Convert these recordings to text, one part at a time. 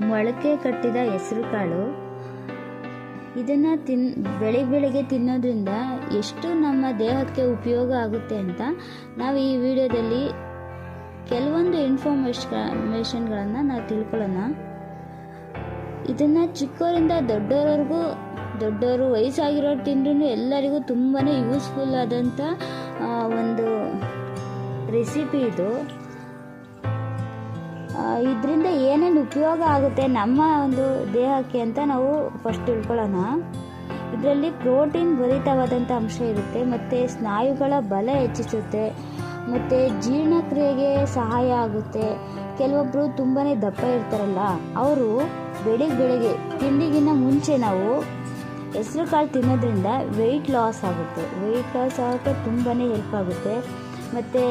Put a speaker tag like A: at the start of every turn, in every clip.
A: ಮೊಳಕೆ ಕಟ್ಟಿದ ಹೆಸರುಕಾಳು. ಇದನ್ನು ತಿನ್, ಬೆಳೆ ಬೆಳಗ್ಗೆ ತಿನ್ನೋದ್ರಿಂದ ಎಷ್ಟು ನಮ್ಮ ದೇಹಕ್ಕೆ ಉಪಯೋಗ ಆಗುತ್ತೆ ಅಂತ ನಾವು ಈ ವಿಡಿಯೋದಲ್ಲಿ ಕೆಲವೊಂದು ಇನ್ಫಾರ್ಮೇಷನ್ಗಳನ್ನು ನಾವು ತಿಳ್ಕೊಳ್ಳೋಣ. ಇದನ್ನು ಚಿಕ್ಕವರಿಂದ ದೊಡ್ಡವರವರೆಗೂ ದೊಡ್ಡವರು ವಯಸ್ಸಾಗಿರೋರು ತಿಂದ್ರೂ ಎಲ್ಲರಿಗೂ ತುಂಬಾ ಯೂಸ್ಫುಲ್ ಆದಂಥ ಒಂದು ರೆಸಿಪಿ ಇದು. ಇದರಿಂದ ಏನೇನು ಉಪಯೋಗ ಆಗುತ್ತೆ ನಮ್ಮ ಒಂದು ದೇಹಕ್ಕೆ ಅಂತ ನಾವು ಫಸ್ಟ್ ತಿಳ್ಕೊಳ್ಳೋಣ. ಇದರಲ್ಲಿ ಪ್ರೋಟೀನ್ ಭರಿತವಾದಂಥ ಅಂಶ ಇರುತ್ತೆ, ಮತ್ತು ಸ್ನಾಯುಗಳ ಬಲ ಹೆಚ್ಚಿಸುತ್ತೆ, ಮತ್ತು ಜೀರ್ಣಕ್ರಿಯೆಗೆ ಸಹಾಯ ಆಗುತ್ತೆ. ಕೆಲವೊಬ್ಬರು ತುಂಬಾ ದಪ್ಪ ಇರ್ತಾರಲ್ಲ, ಅವರು ಬೆಳಿಗ್ಗೆ ಬೆಳಿಗ್ಗೆ ತಿಂಡಿಗಿನ ಮುಂಚೆ ನಾವು ಹೆಸರು ಕಾಳು ತಿನ್ನೋದ್ರಿಂದ ವೆಯ್ಟ್ ಲಾಸ್ ಆಗುತ್ತೆ. ವೆಯ್ಟ್ ಲಾಸ್ ಆಗೋಕ್ಕೆ ತುಂಬಾ ಹೆಲ್ಪ್ ಆಗುತ್ತೆ. ಮತ್ತು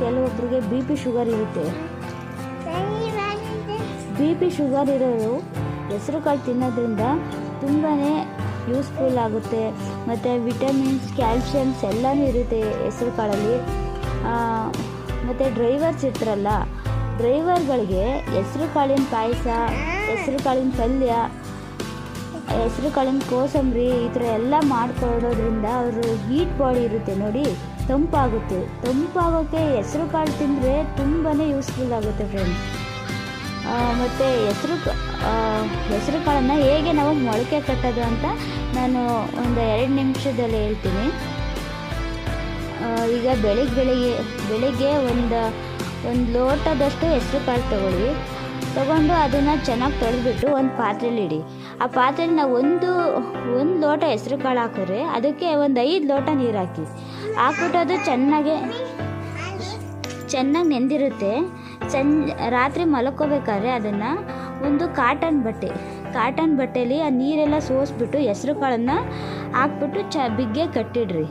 A: ಕೆಲವೊಬ್ಬರಿಗೆ ಬಿ ಪಿ ಶುಗರ್ ಇರುತ್ತೆ. ಬಿ ಪಿ ಶುಗರ್ ಇರೋರು ಹೆಸರುಕಾಳು ತಿನ್ನೋದ್ರಿಂದ ತುಂಬಾ ಯೂಸ್ಫುಲ್ ಆಗುತ್ತೆ. ಮತ್ತು ವಿಟಮಿನ್ಸ್, ಕ್ಯಾಲ್ಶಿಯಮ್ಸ್ ಎಲ್ಲನೂ ಇರುತ್ತೆ ಹೆಸರು ಕಾಳಲ್ಲಿ ಮತ್ತು ಡ್ರೈವರ್ಸ್ ಇರ್ತಾರಲ್ಲ, ಡ್ರೈವರ್ಗಳಿಗೆ ಹೆಸರು ಕಾಳಿನ ಪಾಯಸ ಹೆಸರು ಕಾಳಿನ ಪಲ್ಯ ಹೆಸರು ಕಾಳಿನ ಕೋಸಂಬರಿ ಈ ಥರ ಎಲ್ಲ ಮಾಡಿಕೊಡೋದ್ರಿಂದ ಅವರು ಹೀಟ್ ಬಾಡಿ ಇರುತ್ತೆ ನೋಡಿ, ತಂಪಾಗುತ್ತೆ. ತಂಪಾಗೋಕ್ಕೆ ಹೆಸರು ಕಾಳು ತಿಂದರೆ ತುಂಬಾ ಯೂಸ್ಫುಲ್ ಆಗುತ್ತೆ ಫ್ರೆಂಡ್ಸ್ ಮತ್ತು ಹೆಸರು ಹೆಸರು ಕಾಳನ್ನು ಹೇಗೆ ನಾವು ಮೊಳಕೆ ಕಟ್ಟೋದು ಅಂತ ನಾನು ಒಂದು ಎರಡು ನಿಮಿಷದಲ್ಲಿ ಹೇಳ್ತೀನಿ. ಈಗ ಬೆಳಿಗ್ಗೆ ಬೆಳಿಗ್ಗೆ ಬೆಳಿಗ್ಗೆ ಒಂದು ಒಂದು ಲೋಟದಷ್ಟು ಹೆಸರು ಕಾಳು ತಗೊಳ್ಳಿ. ತೊಗೊಂಡು ಅದನ್ನು ಚೆನ್ನಾಗಿ ತೊಳೆದ್ಬಿಟ್ಟು ಒಂದು ಪಾತ್ರೆಯಲ್ಲಿ ಇಡಿ. ಆ ಪಾತ್ರೆಯಲ್ಲಿ ನಾವು ಒಂದು ಒಂದು ಲೋಟ ಹೆಸರು ಕಾಳು ಹಾಕಿದ್ರೆ ಅದಕ್ಕೆ ಒಂದು ಐದು ಲೋಟ ನೀರು ಹಾಕಿ. ಹಾಕ್ಬಿಟ್ಟು ಅದು ಚೆನ್ನಾಗೆ, ಚೆನ್ನಾಗಿ ನೆಂದಿರುತ್ತೆ. ಚೆನ್ನ ರಾತ್ರಿ ಮಲ್ಕೋಬೇಕಾದ್ರೆ ಅದನ್ನು ಒಂದು ಕಾಟನ್ ಬಟ್ಟೆ. ಕಾಟನ್ ಬಟ್ಟೆಯಲ್ಲಿ ಆ ನೀರೆಲ್ಲ ಸೋಸ್ಬಿಟ್ಟು ಹೆಸ್ರು ಕಾಳನ್ನು ಹಾಕ್ಬಿಟ್ಟು ಚ, ಬಿಗ್ಗೆ ಕಟ್ಟಿಡ್ರಿ.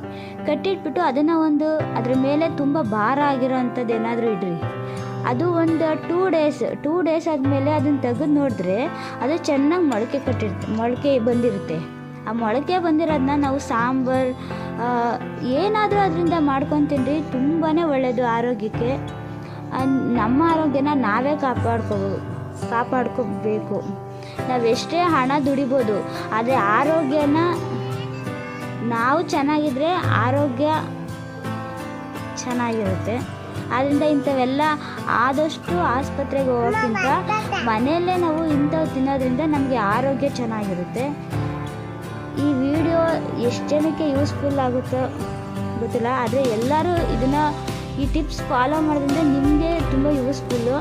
A: ಕಟ್ಟಿಟ್ಬಿಟ್ಟು ಅದನ್ನು ಒಂದು ಅದ್ರ ಮೇಲೆ ತುಂಬ ಭಾರ ಆಗಿರೋ ಏನಾದರೂ ಇಡ್ರಿ. ಅದು ಒಂದು ಟೂ ಡೇಸ್ ಟೂ ಡೇಸ್ ಆದಮೇಲೆ ಅದನ್ನು ತೆಗೆದು ನೋಡಿದ್ರೆ ಅದು ಚೆನ್ನಾಗಿ ಮೊಳಕೆ ಕಟ್ಟಿರ್ತೆ, ಮೊಳಕೆ ಬಂದಿರುತ್ತೆ. ಆ ಮೊಳಕೆ ಬಂದಿರೋದನ್ನ ನಾವು ಸಾಂಬಾರು ಏನಾದರೂ ಅದರಿಂದ ಮಾಡ್ಕೊಂಡು ರೀ ತುಂಬಾ ಒಳ್ಳೆಯದು ಆರೋಗ್ಯಕ್ಕೆ. ನಮ್ಮ ಆರೋಗ್ಯನ ನಾವೇ ಕಾಪಾಡ್ಕೋಬೋದು ಕಾಪಾಡ್ಕೋಬೇಕು. ನಾವೆಷ್ಟೇ ಹಣ ದುಡಿಬೋದು, ಆದರೆ ಆರೋಗ್ಯನ ನಾವು ಚೆನ್ನಾಗಿದ್ದರೆ ಆರೋಗ್ಯ ಚೆನ್ನಾಗಿರುತ್ತೆ. ಆದ್ದರಿಂದ ಇಂಥವೆಲ್ಲ ಆದಷ್ಟು ಆಸ್ಪತ್ರೆಗೆ ಹೋಗೋಕ್ಕಿಂತ ಮನೆಯಲ್ಲೇ ನಾವು ಇಂಥವು ತಿನ್ನೋದ್ರಿಂದ ನಮಗೆ ಆರೋಗ್ಯ ಚೆನ್ನಾಗಿರುತ್ತೆ. ಈ ವಿಡಿಯೋ ಎಷ್ಟು ಜನಕ್ಕೆ ಯೂಸ್ಫುಲ್ ಆಗುತ್ತೋ ಗೊತ್ತಿಲ್ಲ, ಆದರೆ ಎಲ್ಲರೂ ಇದನ್ನು ಈ ಟಿಪ್ಸ್ ಫಾಲೋ ಮಾಡೋದ್ರಿಂದ ನಿಮಗೆ ತುಂಬ ಯೂಸ್ಫುಲ್ಲು